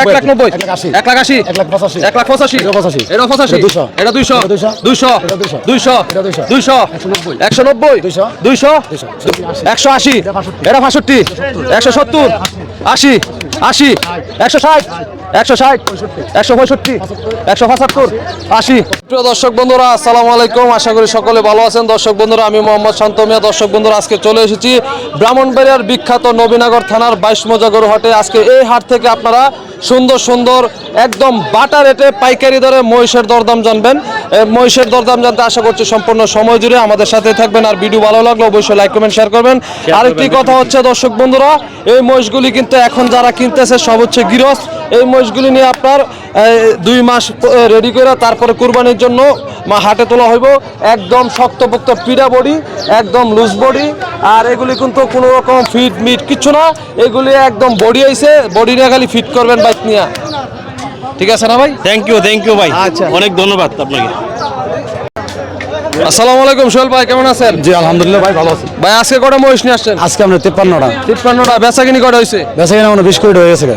এক লাখ নব্বই। এক লাখ আশি। এক লাখ আশি। এক লাখ পঁচাশি। এক লাখ পঁচাশি। এটা পঁচাশি। এটা দুইশো। দুইশো। একশো নব্বই। দুইশো। একশো আশি। এটা বাষট্টি। একশো সত্তর। আশি। আশি। একশো ষাট। একশো ষাট। একশো পঁয়ষট্টি। একশো পঁচাত্তর। আশি। প্রিয় দর্শক বন্ধুরা আসসালামু আলাইকুম। আশা করি সকলে ভালো আছেন। দর্শক বন্ধুরা আমি মোহাম্মদ শান্তমিয়া দর্শক বন্ধুরা আজকে চলে এসেছি ব্রাহ্মণবাড়িয়ার বিখ্যাত নবীনগর থানার বাইশ মজা গরু হাটে। আজকে এই হাট থেকে আপনারা সুন্দর সুন্দর একদম বাটা রেটে পাইকারি দরে মহিষের দরদাম জানবেন। মহিষের দরদাম জানতে আশা করছি সম্পূর্ণ সময় জুড়ে আমাদের সাথে থাকবেন। আর ভিডিও ভালো লাগলে অবশ্যই লাইক কমেন্ট শেয়ার করবেন। আরেকটি কথা হচ্ছে দর্শক বন্ধুরা এই মহিষগুলি কিন্তু এখন যারা কিনতেছে সব হচ্ছে গিরস এই মহিষগুলি নিয়ে আপনার দুই মাস রেডি করে তারপরে কুরবানির জন্য মা হাটে তোলা হইব। একদম শক্তপোক্ত পিড়া বডি একদম লুজ বডি আর এগুলি কিন্তু কোনো রকম ফিট মিট কিছু না। এগুলি একদম বডি আইছে বডি নিয়ে খালি ফিট করবেন বাইক নিয়ে। ঠিক আছে না ভাই? থ্যাংক ইউ থ্যাংক ইউ ভাই। আচ্ছা। অনেক ধন্যবাদ আপনাকে। আসসালামু আলাইকুম সোহেল ভাই কেমন আছেন? জি আলহামদুলিল্লাহ ভাই ভালো আছি। ভাই আজকে কটা মহিষ নিয়ে আসছেন? আজকে আমরা তিপ্পান্নটা। তিপ্পান্নটা বেচা কিনি কটা হয়েছে বেঁচে কিনা মানে বিশ কোটি হয়ে গেছে গা।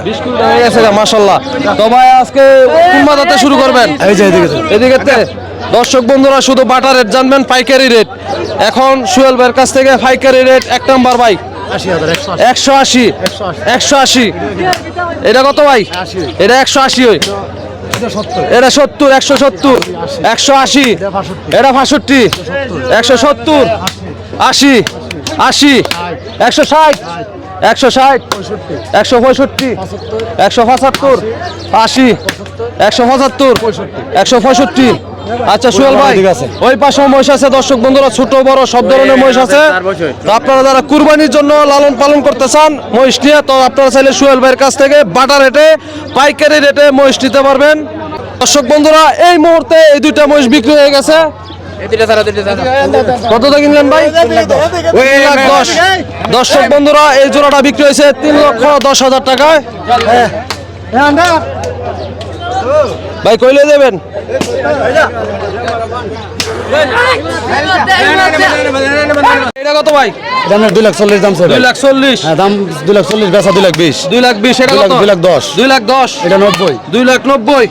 হয়ে গেছে মাসাল্লাহ তো ভাই আজকে কোন মাথাতে শুরু করবেন? এই যে এদিকে এদিকে দর্শক বন্ধুরা শুধু বাটা রেট জানবেন পাইকারি রেট। এখন সুয়েল ভাইয়ের কাছ থেকে পাইকারি রেট এক নাম্বার বাইক একশো আশি। একশো আশি এটা কত ভাই? এটা একশো আশি ওই। এটা সত্তর। এটা সত্তর একশো সত্তর একশো আশি। এটা বাষট্টি একশো সত্তর আশি আশি একশো ষাট একশো ষাট একশো পঁয়ষট্টি একশো পঁচাত্তর আশি একশো পঁচাত্তর একশো পঁয়ষট্টি আচ্ছা সুহেল ভাই ওই পাশে মহিষ আছে দর্শক বন্ধুরা ছোট বড় সব ধরনের মহিষ আছে। তো আপনারা যারা কুরবানির জন্য লালন পালন করতে চান মহিষ নিয়ে তো আপনারা চাইলে সুহেল ভাইয়ের কাছ থেকে বাটা রেটে পাইকারি রেটে মহিষ নিতে পারবেন। দর্শক বন্ধুরা এই মুহূর্তে এই দুইটা মহিষ বিক্রি হয়ে গেছে। কত কিনলেন ভাই? দশ। দর্শক বন্ধুরা এই জোড়াটা বিক্রি হয়েছে তিন লক্ষ দশ হাজার টাকায়। ভাই কইলে দেবেন? এটা কত ভাই? দামের দুই লাখ চল্লিশ দাম দুই লাখ চল্লিশ। হ্যাঁ দাম দুই লাখ চল্লিশ বেচা দুই লাখ বিশ। দুই লাখ বিশ এটা দুই লাখ- দশ। দুই লাখ দশ। এটা নব্বই। দুই লাখ নব্বই।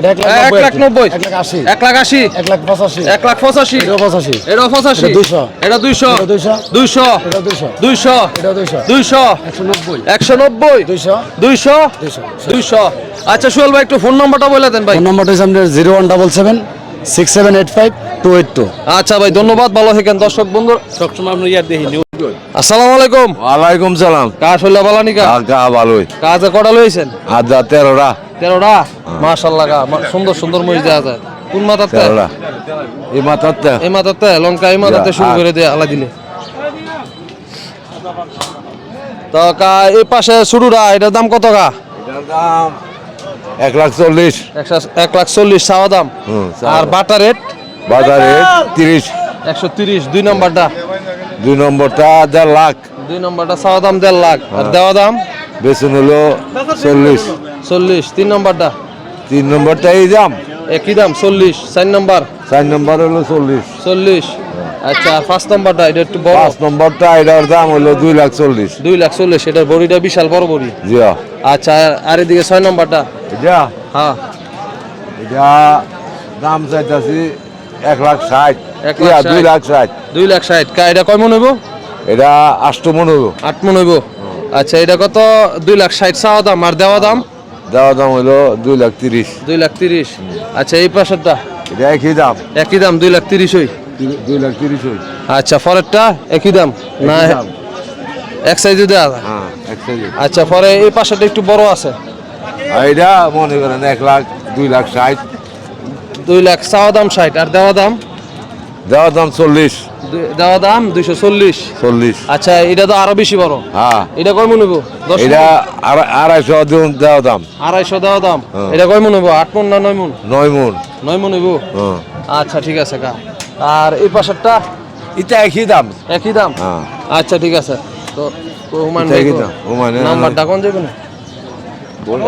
এক লাখ নব্বই এক লাখ আশি। এক লাখ আশি। এক লাখ পঁচাশি। এক লাখ পঁচাশি। এটা পঁচাশি। এটা পঁচাশি। দুইশো। এটা দুইশো। দুইশো। দুইশো। এটা দুইশো। দুইশো। এটা দুইশো। দুইশো। একশো নব্বই। একশো নব্বই। দুইশো। দুইশো। দুইশো। দুইশো। আচ্ছা সোহেল ভাই একটু ফোন নাম্বারটা বলে দেন ভাই। ফোন নাম্বারটা হচ্ছে আপনার zero one double seven six seven eight five two eight two. আচ্ছা ভাই ধন্যবাদ। ভালো থাকেন। দর্শক বন্ধু সবসময় আপনি ইয়ার দেখি আসসালামু আলাইকুম। ওয়ালাইকুম সালাম। কাজ হইলা বালানি কা কাকা ভালোই। কাজে কটা লইছেন? আর যা তেরোটা। তেরোটা? মাশাল্লাহ সুন্দর সুন্দর মরিচ দেওয়া যায়। কোন মাথাতে এই মাথাতে এই মাথাতে লঙ্কা এই মাথাতে শুরু করে দিয়ে আলা দিলে। তো কা এই পাশে শুরুরা এটার দাম কত দাম এক লাখ চল্লিশ। এক লাখ চল্লিশ চাওয়া দাম। আর বাটা রেট? বাজারে তিরিশ। একশো তিরিশ দুই নম্বরটা। দুই নম্বরটা দেড় লাখ। দুই নম্বরটা চাওয়া দাম দেড় লাখ। আর দেওয়া দাম? বেতন হলো চল্লিশ। চল্লিশ। তিন নম্বরটা? তিন নম্বরটা এই দাম? একই দাম চল্লিশ। চার নম্বর? চার নম্বর হলো চল্লিশ। চল্লিশ। আচ্ছা আর পাঁচ নম্বরটা এটা একটু বড়। পাঁচ নম্বরটা এটার দাম হলো দুই লাখ চল্লিশ। দুই লাখ চল্লিশ এটার বড়িটা বিশাল বড় বড়ি। জিয়া আচ্ছা আর এদিকে ছয় নম্বরটা? এটা? হ্যাঁ। এটা দাম চাইতেছি এক লাখ ষাট। এক লাখ দুই লাখ ষাট। দুই লাখ ষাট। কা এটা কয় মন হইব? এটা আষ্টমন হলো আট মন হইব। আচ্ছা এটা কত? দুই লাখ ষাট চাওয়া দাম। আর দেওয়া দাম? দেওয়া দাম হলো দুই লাখ তিরিশ। দুই লাখ তিরিশ। আচ্ছা এই পাশেরটা? এটা একই দাম। একই দাম দুই লাখ তিরিশ হই। দুই লাখ তিরিশ হই। আচ্ছা পরেরটা একই দাম? না। এক সাইজে দেওয়া হ্যাঁ আচ্ছা পরে এই পাশেরটা একটু বড় আছে। এটা মনে করেন এক লাখ দুই লাখ ষাট। দুই লাখ চাওয়া দাম ষাট। আর দেওয়া দাম? দেওয়ার দাম চল্লিশ। দেওয়া দাম দুইশো চল্লিশ। চল্লিশ। আচ্ছা এটা তো আরও বেশি বড়। হ্যাঁ। এটা কয় মন? এটা আড়া- আড়াইশো দেওয়া দাম। আড়াইশো দেওয়া দাম। হ্যাঁ। এটা কয় মন আট মন না নয় মন? নয় মন। নয় মন হইব? হ্যাঁ। আচ্ছা ঠিক আছে কা আর এই পাশেরটা? এটা একই দাম। একই দাম? হ্যাঁ। আচ্ছা ঠিক আছে। তো হুমায়ুন নাম্বারটা কোন যাবে না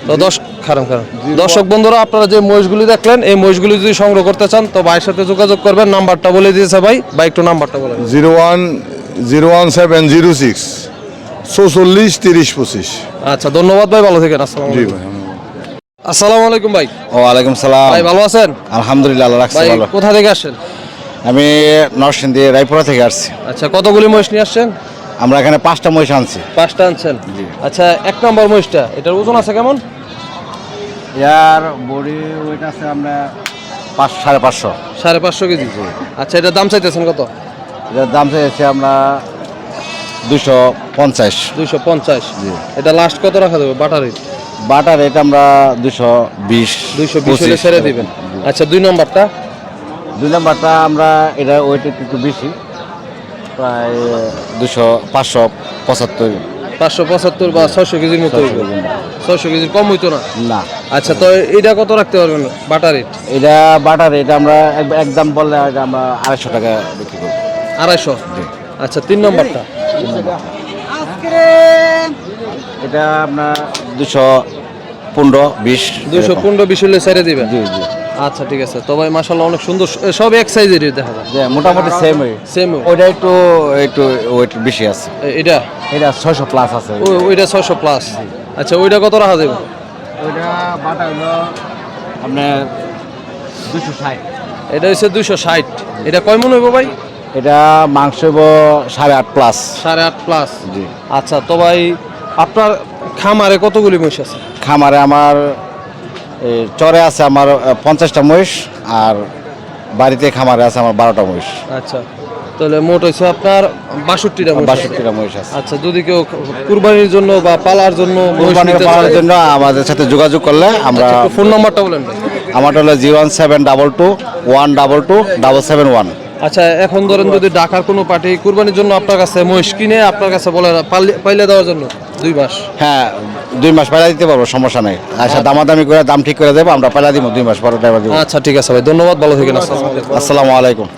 তো দশ খারাপ খারাপ দর্শক বন্ধুরা আপনারা যে মহিষগুলি দেখলেন এই মহিষগুলি যদি সংগ্রহ করতে চান তো ভাইয়ের সাথে যোগাযোগ করবেন নাম্বারটা বলে দিয়েছে ভাই। বা একটু নাম্বারটা বলে zero one zero one seven zero six চৌচল্লিশ তিরিশ পঁচিশ। আচ্ছা ধন্যবাদ ভাই ভালো থাকেন আসসালাম জি আলাইকুম। ভাই আসসালামু আলাইকুম ভাই। ওয়ালাইকুম সালাম। ভাই ভালো আছেন? আলহামদুলিল্লাহ আল্লাহ রাখছে ভাই ভালো। কোথা থেকে আসছেন? আমি নরসিংদী রায়পুরা থেকে আসছি। আচ্ছা কতগুলি মহিষ নিয়ে আসছেন? আমরা এখানে পাঁচটা মহিষ আনছি। পাঁচটা আনছেন। আচ্ছা এক নম্বর মহিষটা এটার ওজন আছে কেমন? ইয়ার বডি ওয়েট আছে আমরা পাঁচ সাড়ে পাঁচশো। সাড়ে পাঁচশো কেজি? আচ্ছা এটার দাম চাইতেছেন কত? এটার দাম চাইছে আমরা দুশো পঞ্চাশ। দুইশো পঞ্চাশ। এটা লাস্ট কত রাখা দেবে বাটারি বাটার রেট আমরা দুশো বিশ দুইশো বিশ ছেড়ে দিবেন। আচ্ছা দুই নম্বরটা? দুই নাম্বারটা আমরা এটা ওয়েট একটু একটু বেশি। প্রায় দুশো পাঁচশো পঁচাত্তর। পাঁচশো পঁচাত্তর বা ছয়শো কেজির মতো ছয়শো কেজির কম হইতো না? না। আচ্ছা তো এটা কত রাখতে পারবেন বাটারি এটা বাটার রেট আমরা এক- একদম বললে আমরা আড়াইশো টাকা বিক্রি করব। আড়াইশো? আচ্ছা তিন নম্বরটা। এটা আপনার দুশো পনেরো বিশ এরকম। পনেরো বিশ হলে ছেড়ে দিবেন? জি জি। আচ্ছা ঠিক আছে। তো ভাই মাসাল্লাহ অনেক সুন্দর। সব এক সাইজেরই দেখা যায়। যে মোটামুটি সেম সেম ওইটা একটু একটু ওয়েট বেশি আছে। এটা? এটা ছয়শো প্লাস আছে। ও- ওইটা ছয়শো প্লাস আচ্ছা ওইটা কত রাখা যাবে? ওইটা বাটা হলো আপনার দুশো ষাট। এটা হচ্ছে দুইশো ষাট। এটা কয় মন হইব ভাই? এটা মাংস হইব সাড়ে আট প্লাস সাড়ে আট প্লাস জি। আচ্ছা তো ভাই আপনার খামারে কতগুলি মহিষ আছে? খামারে আমার চরে আছে আমার পঞ্চাশটা মহিষ আর বাড়িতে খামারে আছে আমার বারোটা মহিষ। আচ্ছা তাহলে মোট হয়েছে আপনার বাষট্টিটা বাষট্টিটা মহিষ আছে। আচ্ছা যদি কেউ কুরবানির জন্য বা পালার জন্য চায়, জন্য আমাদের সাথে যোগাযোগ করলে আমরা আচ্ছা, ফোন নাম্বারটা বলেন ভাই। আমার হলো zero one seven double two one double two double seven one. আচ্ছা এখন ধরেন যদি ঢাকার কোনো পার্টি কুরবানির জন্য আপনার কাছে মহিষ কিনে আপনার কাছে বলে পাইলে দেওয়ার জন্য? দুই মাস। হ্যাঁ দুই মাস পাইলা দিতে পারব সমস্যা নেই। আচ্ছা দামাদামি করে দাম ঠিক করে দেবো আমরা পাইলা দিব দুই মাস পরে ড্রাইভার দিব। আচ্ছা ঠিক আছে ভাই ধন্যবাদ ভালো থেকে আসসালামু আসসালামু আলাইকুম।